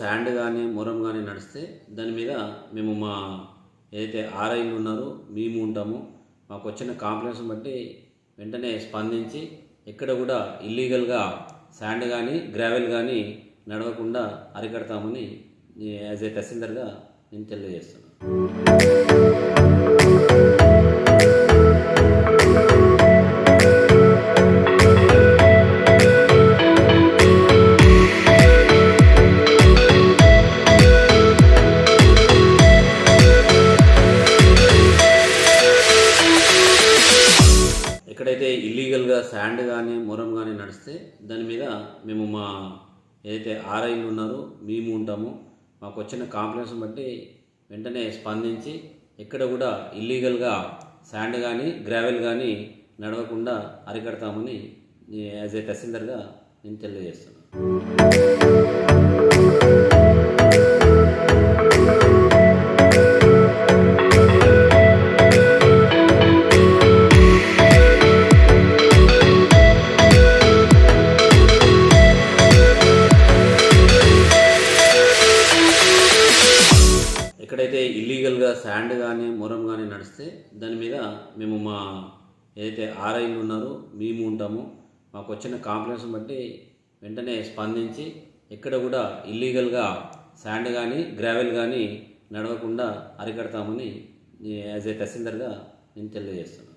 Sand కానీ మొరం కానీ నడిస్తే దాని మీద మేము మా ఏదైతే ఆర్ఐలు ఉన్నారో మేము ఉంటాము. మాకు వచ్చిన కాంప్లైంట్స్ బట్టి వెంటనే స్పందించి ఎక్కడ కూడా ఇల్లీగల్గా శాండ్ కానీ గ్రావెల్ కానీ నడవకుండా అరికడతామని యాజ్ ఏ తహసీల్దార్గా నేను తెలియజేస్తున్నాను. ఎక్కడైతే ఇల్లీగల్గా శాండ్ కానీ మొరం కానీ నడిస్తే దాని మీద మేము మా ఏదైతే ఆర్ఐలు ఉన్నారో మేము ఉంటాము. మాకు వచ్చిన కాంప్లైంట్స్ బట్టి వెంటనే స్పందించి ఎక్కడ కూడా ఇల్లీగల్గా శాండ్ కానీ గ్రావెల్ కానీ నడవకుండా అరికడతామని యాజ్ ఏ తహసీల్దార్గా నేను తెలియజేస్తున్నాను. ఎక్కడైతే ఇల్లీగల్గా శాండ్ కానీ మొరం కానీ నడిస్తే దాని మీద మేము మా ఏదైతే ఆర్ఐలు ఉన్నారో మేము ఉంటాము. మాకు వచ్చిన కాంప్లైంట్స్ బట్టి వెంటనే స్పందించి ఎక్కడ కూడా ఇల్లీగల్గా శాండ్ కానీ గ్రావెల్ కానీ నడవకుండా అరికడతామని యాజ్ ఏ తహసీల్దార్గా నేను తెలియజేస్తున్నాను.